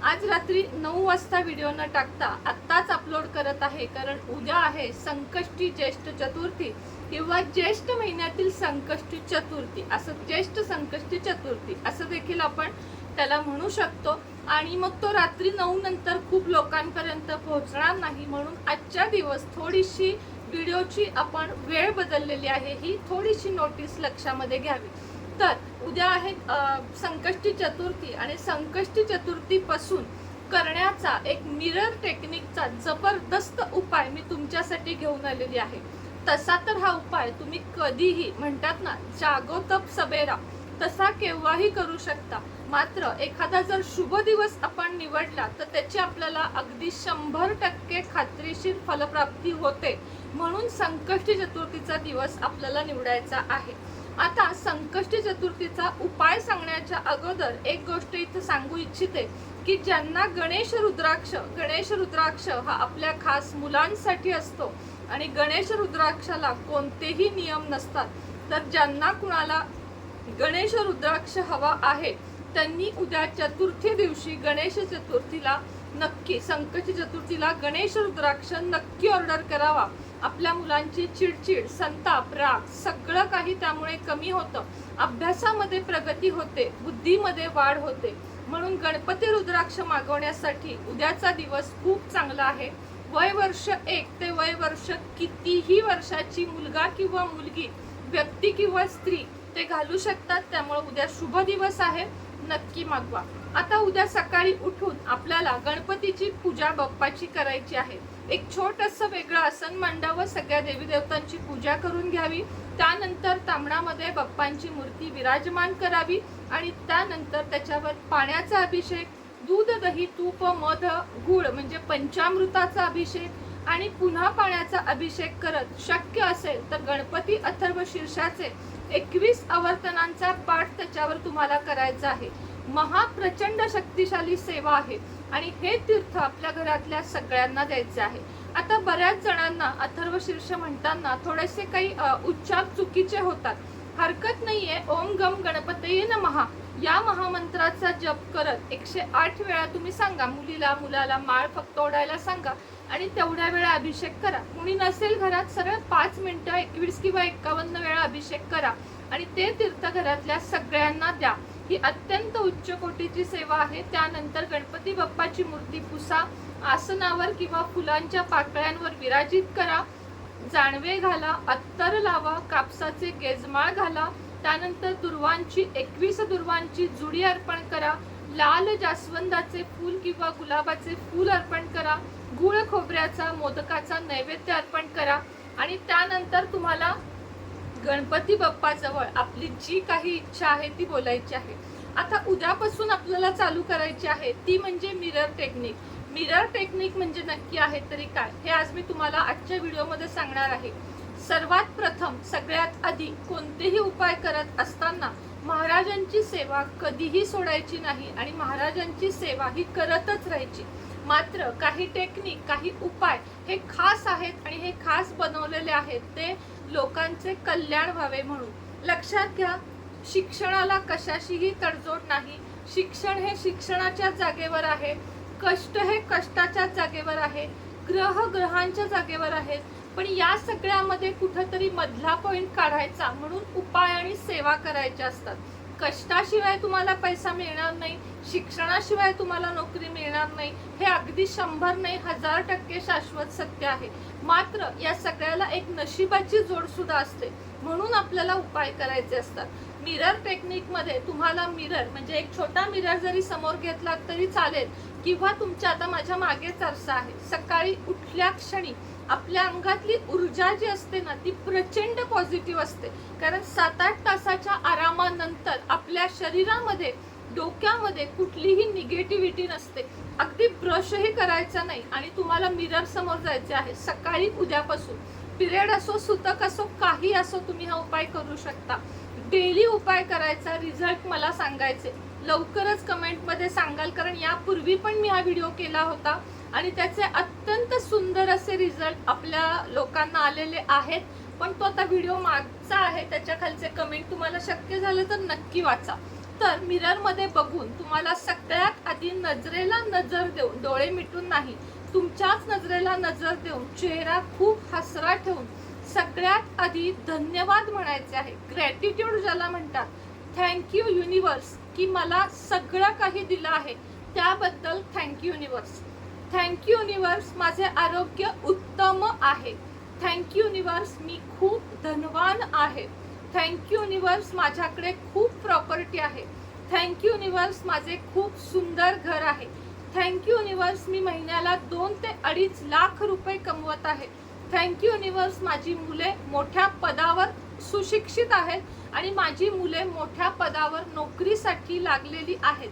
आज रात्री नऊ वाजता व्हिडिओ न टाकता आत्ताच अपलोड करत आहे. कारण उद्या आहे संकष्टी ज्येष्ठ चतुर्थी किंवा ज्येष्ठ महिन्यातील संकष्टी चतुर्थी. असं ज्येष्ठ संकष्टी चतुर्थी असं देखील आपण त्याला म्हणू शकतो. आणि मग तो रात्री नऊ नंतर खूप लोकांपर्यंत पोहोचणार नाही. म्हणून आजच्या दिवस थोडीशी व्हिडिओची आपण वेळ बदललेली आहे. ही थोडीशी नोटीस लक्षामध्ये घ्यावी. तर उद्या आहे संकष्टी चतुर्थी आणि संकष्टी चतुर्थीपासून करण्याचा एक मिरर टेक्निकचा जबरदस्त उपाय मी तुमच्यासाठी घेऊन आलेली आहे. तसा तर हा उपाय तुम्ही कधीही म्हणतात ना जागोतप सबेरा तसा केव्हाही करू शकता. मात्र एखादा जर शुभ दिवस आपण निवडला तर त्याची आपल्याला अगदी शंभर टक्के खात्रीशीर फलप्राप्ती होते. म्हणून संकष्टी चतुर्थीचा दिवस आपल्याला निवडायचा आहे. आता संकष्टी चतुर्थीचा उपाय सांगण्याच्या अगोदर एक गोष्ट इथं सांगू इच्छिते की ज्यांना गणेश रुद्राक्ष गणेश रुद्राक्ष हा आपल्या खास मुलांसाठी असतो आणि गणेश रुद्राक्षाला कोणतेही नियम नसतात. तर ज्यांना कुणाला गणेश रुद्राक्ष हवा आहे त्यांनी उद्या चतुर्थी दिवशी गणेश चतुर्थीला नक्की संकष्टी चतुर्थीला गणेश रुद्राक्ष नक्की ऑर्डर करावा. आपल्या मुलांची चिडचिड संताप राग सगळं काही त्यामुळे कमी होतं. अभ्यासामध्ये प्रगती होते बुद्धीमध्ये वाढ होते. म्हणून गणपती रुद्राक्ष मागवण्यासाठी उद्याचा दिवस खूप चांगला आहे. वय वर्ष एक ते वय वर्ष कितीही वर्षाची मुलगा किंवा मुलगी व्यक्ती किंवा स्त्री ते घालू शकतात. त्यामुळे उद्या शुभ दिवस आहे. नक्की मागवा. आता उद्या सकाळी उठून आपल्याला गणपतीची पूजा बाप्पाची करायची आहे. एक छोटस वेगळं आसन मांडावं सगळ्या देवी देवतांची पूजा करून घ्यावी. त्यानंतर तांबणामध्ये बाप्पांची मूर्ती विराजमान करावी आणि त्यानंतर त्याच्यावर पाण्याचा अभिषेक दूध दही तूप मध गुळ म्हणजे पंचामृताचा अभिषेक आणि पुन्हा पाण्याचा अभिषेक करत शक्य असेल तर गणपती अथर्व शीर्षाचे एकवीस आवर्तनांचा पाठ त्याच्यावर तुम्हाला करायचा आहे. महाप्रचंड शक्तिशाली सेवा आहे. आणि हे तीर्थ आपल्या घरातल्या सगळ्यांना द्यायचे आहे. आता बऱ्याच जणांना अथर्व शीर्ष म्हणताना थोडेसे काही उच्चार चुकीचे होतात. हरकत नाहीये ओम गम गणपतये महा या महामंत्राचा जप करत एकशे आठ वेळा तुम्ही सांगा मुलीला मुलाला माळ फक्त ओढायला सांगा आणि तेवढ्या वेळा अभिषेक करा. कुणी नसेल घरात सरळ पाच मिनिटं एकवीस किंवा एकावन्न वेळा अभिषेक करा आणि ते तीर्थ घरातल्या सगळ्यांना द्या. ही अत्यंत उच्च कोटीची सेवा आहे. त्यानंतर गणपती बाप्पाची मूर्ती पुसा आसनावर किंवा फुलांच्या पाकळ्यांवर विराजित करा. जाणवे घाला अत्तर लावा कापसाचे गेजमाळ घाला. त्यानंतर दुर्वांची एकवीस दुर्वांची जुडी अर्पण करा. लाल जास्वंदाचे फूल किंवा गुलाबाचे फूल अर्पण करा. गुळ खोबऱ्याचा मोदकाचा नैवेद्य अर्पण करा. आणि त्यानंतर तुम्हाला गणपती बाप्पाजवळ आपली जी काही इच्छा आहे ती बोलायची आहे. आता उद्यापासून आपल्याला चालू करायची आहे ती म्हणजे मिरर टेक्निक मिरर टेक्निक म्हणजे नक्की आहे तरी काय? हे आज मी तुम्हाला आजच्या व्हिडिओमध्ये सांगणार आहे. सर्वात प्रथम सगळ्यात आधी कोणतेही उपाय करत असताना महाराजांची सेवा कधीही सोडायची नाही आणि महाराजांची सेवा ही करतच राहायची. मात्र काही टेक्निक काही उपाय हे खास आहेत आणि हे खास बनवलेले आहेत ते लोकांचे कल्याण व्हावे म्हणून. लक्षात घ्या शिक्षणाला कशाशीही तडजोड नाही. शिक्षण हे शिक्षणाच्या जागेवर आहे. कष्ट हे कष्टाच्या जागेवर आहे. ग्रह ग्रहांच्या जागेवर आहेत. पण या सगळ्यामध्ये कुठंतरी मधला पॉईंट काढायचा म्हणून उपाय आणि सेवा करायच्या असतात. कष्टाशिवाय तुम्हाला पैसा मिळणार नाही शिक्षणाशिवाय तुम्हाला नोकरी मिळणार नाही हे अगदी शंभर नाही हजार टक्के शाश्वत सत्य आहे. मात्र या सगळ्याला एक नशिबाची जोड सुद्धा असते. म्हणून आपल्याला उपाय करायचे असतात. मिरर टेक्निकमध्ये तुम्हाला मिरर म्हणजे एक छोटा मिरर जरी समोर घेतला तरी चालेल किंवा तुमच्या आता माझ्या मागेच आरसा आहे. सकाळी उठल्या क्षणी आपल्या अंगातली ऊर्जा जी असते ना ती प्रचंड पॉझिटिव्ह असते. कारण सात आठ तासाच्या आराम नंतर आपल्या शरीरामध्ये डोक्यामध्ये कुठलीही निगेटिव्हिटी नसते. अगदी ब्रशही करायचा नाही आणि तुम्हाला मिरर समोर जायचे आहे. सकाळी उद्यापासून. पिरियड असो सुतक असो काही असो तुम्ही हा उपाय करू शकता. डेली उपाय करायचा रिझल्ट मला सांगायचे. लवकरच कमेंटमध्ये सांगाल कारण यापूर्वी पण मी हा व्हिडिओ केला होता आणि त्याचे अत्यंत सुंदर असे रिझल्ट आपल्या लोकांना आलेले आहेत. पण तो आता व्हिडिओ मागचा आहे त्याच्या खालचे कमेंट तुम्हाला शक्य झालं तर नक्की वाचा. तर मिररमध्ये बघून तुम्हाला सगळ्यात आधी नजरेला नजर देऊन डोळे मिटून नाही तुमच्याच नजरेला नजर देऊन चेहरा खूप हसरा ठेवून सगळ्यात आधी धन्यवाद म्हणायचे आहे. ग्रॅटिट्यूड ज्याला म्हणतात. थँक्यू युनिवर्स की मला सगळं काही दिलं आहे. त्याबद्दल थँक्यू युनिवर्स थँक्यू युनिवर्स माझे आरोग्य उत्तम आहे. थँक्यू युनिवर्स मी खूप धनवान आहे. थँक्यू युनिवर्स माझ्याकडे खूप प्रॉपर्टी आहे. थँक्यू युनिवर्स माझे खूप सुंदर घर आहे. थँक्यू युनिवर्स मी महिन्याला दोन ते अडीच लाख रुपये कमवत आहे. थँक्यू युनिवर्स माझी मुले मोठ्या पदावर सुशिक्षित आहेत आणि माझी मुले मोठ्या पदावर नोकरीसाठी लागलेली आहेत.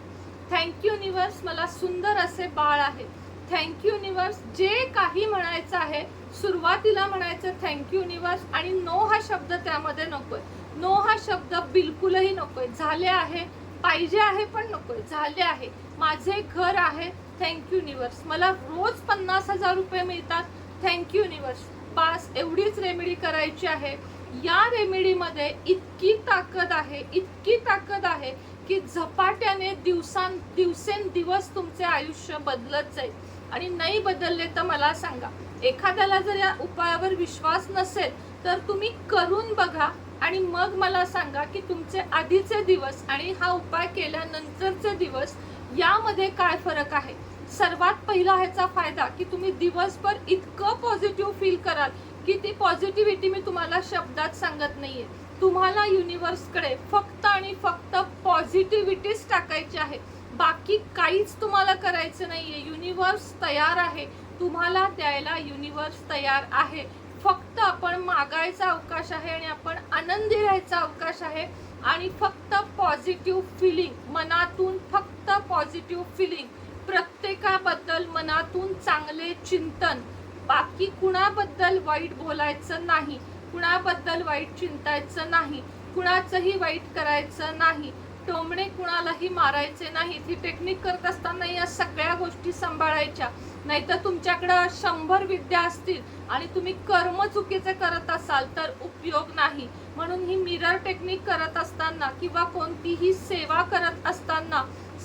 थँक्यू युनिवर्स मला सुंदर असे बाळ आहे. थँक्यू युनिवर्स जे काही म्हणायचं आहे सुरुवातीला म्हणायचं थँक्यू युनिवर्स आणि नो हा शब्द त्यामध्ये नकोय. नो हा शब्द बिलकुलही नकोय. झाले आहे पाहिजे आहे पण नकोय. झाले आहे. माझे घर आहे. थँक्यू युनिवर्स मला रोज पन्नास हजार रुपये मिळतात. थँक्यू युनिवर्स बास एवढीच रेमेडी करायची आहे. या रेमेडीमध्ये इतकी ताकद आहे इतकी ताकद आहे की झपाट्याने दिवसां दिवसेंदिवस तुमचे आयुष्य बदलत जाईल. आणि नाही बदलले तर मला सांगा एखाद्याला जर या उपायावर विश्वास नसेल तर तुम्ही करून बघा आणि मग मला सांगा की तुमचे आधीचे दिवस आणि हा उपाय केल्यानंतरचे दिवस यामध्ये काय फरक आहे? सर्वात पहिला ह्याचा फायदा की तुम्ही दिवसभर इतकं पॉझिटिव्ह फील कराल की ती पॉझिटिव्हिटी मी तुम्हाला शब्दात सांगत नाहीये. तुम्हाला युनिवर्सकडे फक्त आणि फक्त पॉझिटिव्हिटीच टाकायची आहे. बाकी काहीच तुम्हाला करायचं नाहीये. युनिवर्स तयार आहे. तुम्हाला द्यायला युनिवर्स तयार आहे. फक्त आपण मागायचा अवकाश आहे आणि आपण आनंदी राहायचा अवकाश आहे. आणि फक्त पॉझिटिव्ह फिलिंग मनातून फक्त पॉझिटिव्ह फिलिंग प्रत्येकाबद्दल मनातून चांगले चिंतन. बाकी कुणाबद्दल वाईट बोलायचं नाही कुणाबद्दल वाईट चिंतायचं नाही कुणाचंही वाईट करायचं नाही. टोमणे कुणालाही मारायचे नाहीत. ही टेक्निक करत असताना या सगळ्या गोष्टी सांभाळायच्या. नाहीतर तुमच्याकडं शंभर विद्या असतील आणि तुम्ही कर्म चुकीचे करत असाल तर उपयोग नाही. म्हणून ही मिरर टेक्निक करत असताना किंवा कोणतीही सेवा करत असताना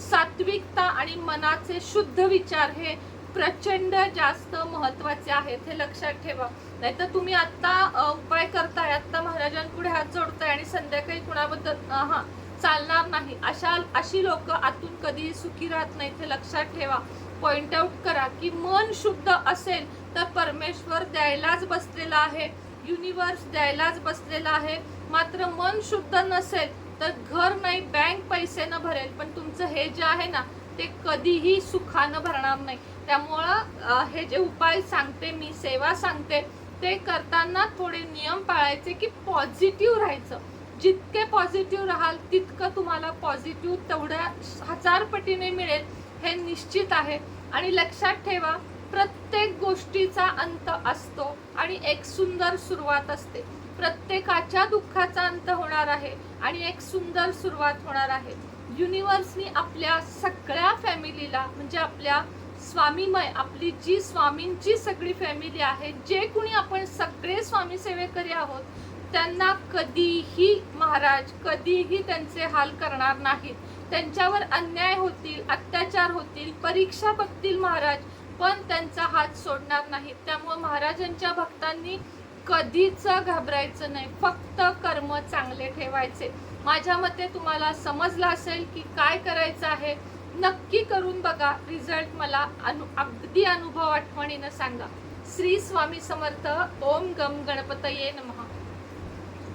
सात्विकता आणि मनाचे शुद्ध विचार हे प्रचंड जास्त महत्त्वाचे आहेत हे लक्षात ठेवा. नाहीतर तुम्ही आता उपाय करताय आत्ता महाराजांपुढे हात जोडताय आणि संध्याकाळी कुणाबद्दल हां हा चालणार नाही. अशा अशी लोक आतून कधीही सुखी राहत नाहीत हे लक्षात ठेवा. पॉइंट आउट करा की मन शुद्ध असेल तर परमेश्वर द्यायलाच बसलेला आहे. युनिवर्स द्यायलाच बसलेला आहे. मात्र मन शुद्ध नसेल तर घर नाही बँक पैसे न भरेल. पण तुमचं हे जे आहे ना ते कधीही सुखानं भरणार नाही. त्यामुळं हे जे उपाय सांगते मी सेवा सांगते ते करताना थोडे नियम पाळायचे की पॉझिटिव्ह राहायचं. जितके पॉझिटिव्ह राहाल तितकं तुम्हाला पॉझिटिव्ह तेवढ्या हजार पटीने मिळेल. हे निश्चित आहे. आणि लक्षात ठेवा प्रत्येक गोष्टीचा अंत असतो आणि एक सुंदर सुरुवात असते. प्रत्येकाच्या दुःखाचा अंत होणार आहे आणि एक सुंदर सुरुवात होणार आहे. युनिवर्सनी आपल्या सगळ्या फॅमिलीला म्हणजे आपल्या स्वामीमय आपली जी स्वामींची सगळी फॅमिली आहे जे कुणी आपण सगळे स्वामी सेवेकरी आहोत त्यांना कधीही महाराज कधीही त्यांचे हाल करणार नाहीत. त्यांच्यावर अन्याय होतील अत्याचार होतील परीक्षा बघतील महाराज पण त्यांचा हात सोडणार नाहीत त्यामुळे महाराजांच्या भक्तांनी कधीच घाबरायचं नाही फक्त कर्म चांगले ठेवायचे. माझ्या मते तुम्हाला समजलं असेल की काय करायचं आहे नक्की करून बघा. रिझल्ट मला अनु अगदी अनुभव आठवणीनं सांगा. श्री स्वामी समर्थ ओम गम गणपतये नमः.